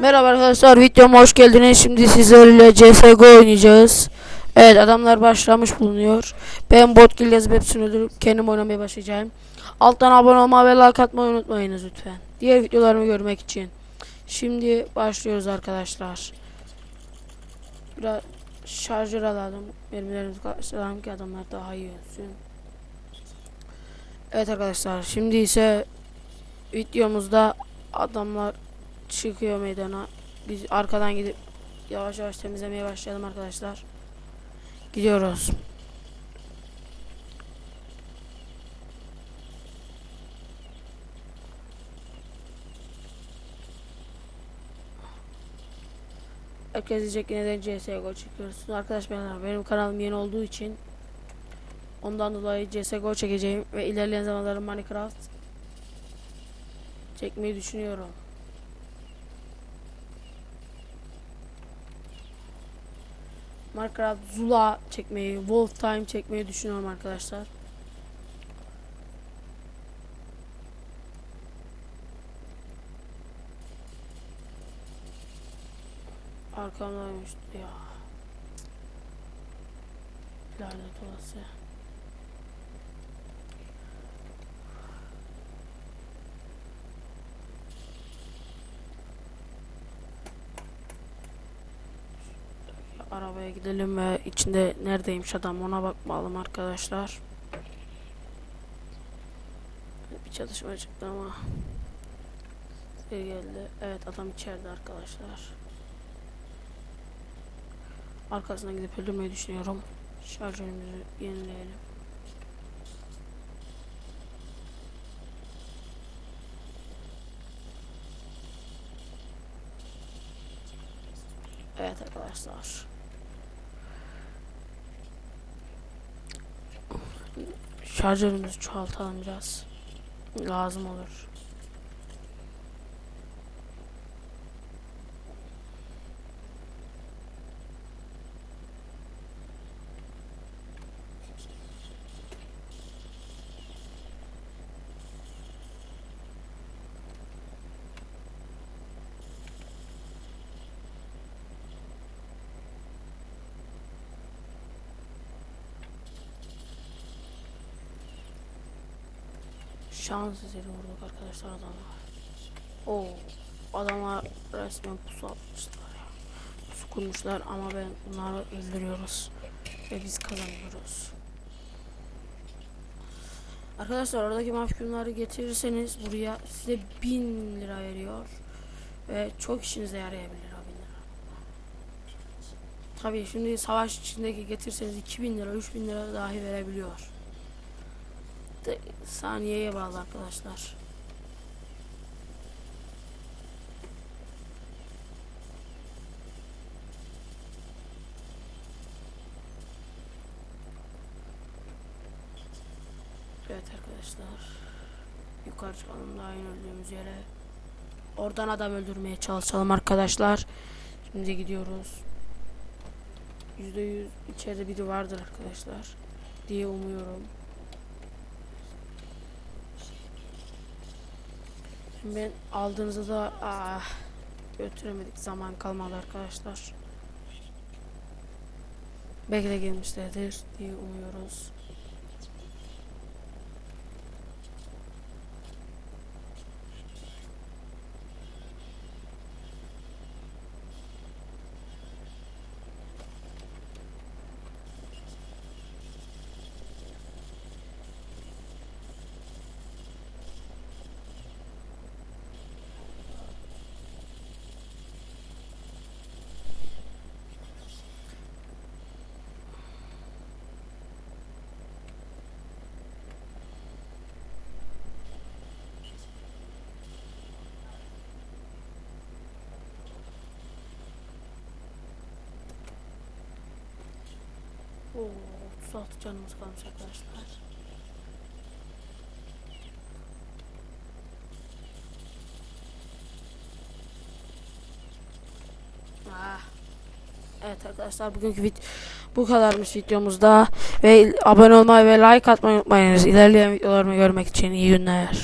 Merhaba arkadaşlar videoma hoş geldiniz. Şimdi sizlerle CSGO oynayacağız. Evet adamlar başlamış bulunuyor. Ben bot yazıp hepsini öldürüp kendim oynamaya başlayacağım. Alttan abone olmayı ve like atmayı unutmayınız lütfen. Diğer videolarımı görmek için. Şimdi başlıyoruz arkadaşlar. Biraz şarjör alalım. Mermilerimizi karşılayalım ki adamlar daha iyi olsun. Evet arkadaşlar şimdi ise videomuzda adamlar çıkıyor meydana. Biz arkadan gidip yavaş yavaş temizlemeye başlayalım arkadaşlar. Gidiyoruz. Herkes diyecek neden CSGO çekiyorsun. Arkadaş ben benim kanalım yeni olduğu için ondan dolayı CSGO çekeceğim ve ilerleyen zamanlarda Minecraft çekmeyi düşünüyorum. Minecraft Zula çekmeyi, Wolf Time çekmeyi düşünüyorum arkadaşlar. Arkamdaymış ya. Lanet olası. Arabaya gidelim ve içinde neredeymiş adam ona bakmalım arkadaşlar. Bir çalışma çıktı ama şey geldi. Evet adam içeride arkadaşlar. Arkasına gidip öldürmeyi düşünüyorum. Şarjörümüzü yenileyelim. Evet arkadaşlar. Şarjörümüzü çoğaltalım biraz. Lazım olur. Şans eseri vurduk arkadaşlar adamlar. Oo, adamlar resmen pusu atmışlar. Pusu kurmuşlar ama ben bunları öldürüyoruz. Ve biz kazanıyoruz. Arkadaşlar oradaki mahkumları getirirseniz buraya size 1000 lira veriyor. Ve çok işinize yarayabilir o 1000 lira. Tabii şimdi savaş içindeki getirseniz 2000 lira 3000 lira dahi verebiliyor saniyeye bağlı arkadaşlar. Evet arkadaşlar. Yukarı çıkalım daha yeni öldüğümüz yere. Oradan adam öldürmeye çalışalım arkadaşlar. Şimdi gidiyoruz. %100 içeride biri vardır arkadaşlar. Diye umuyorum. Ben aldığınızda da ah, götüremedik zaman kalmadı arkadaşlar. Belki de gelmişlerdir diye umuyoruz. Oo, 36 canımız kalmış arkadaşlar. Ah. Evet arkadaşlar bugünkü vid bu kadarmış videomuzda ve abone olmayı ve like atmayı unutmayınız. İlerleyen videolarımı görmek için iyi günler.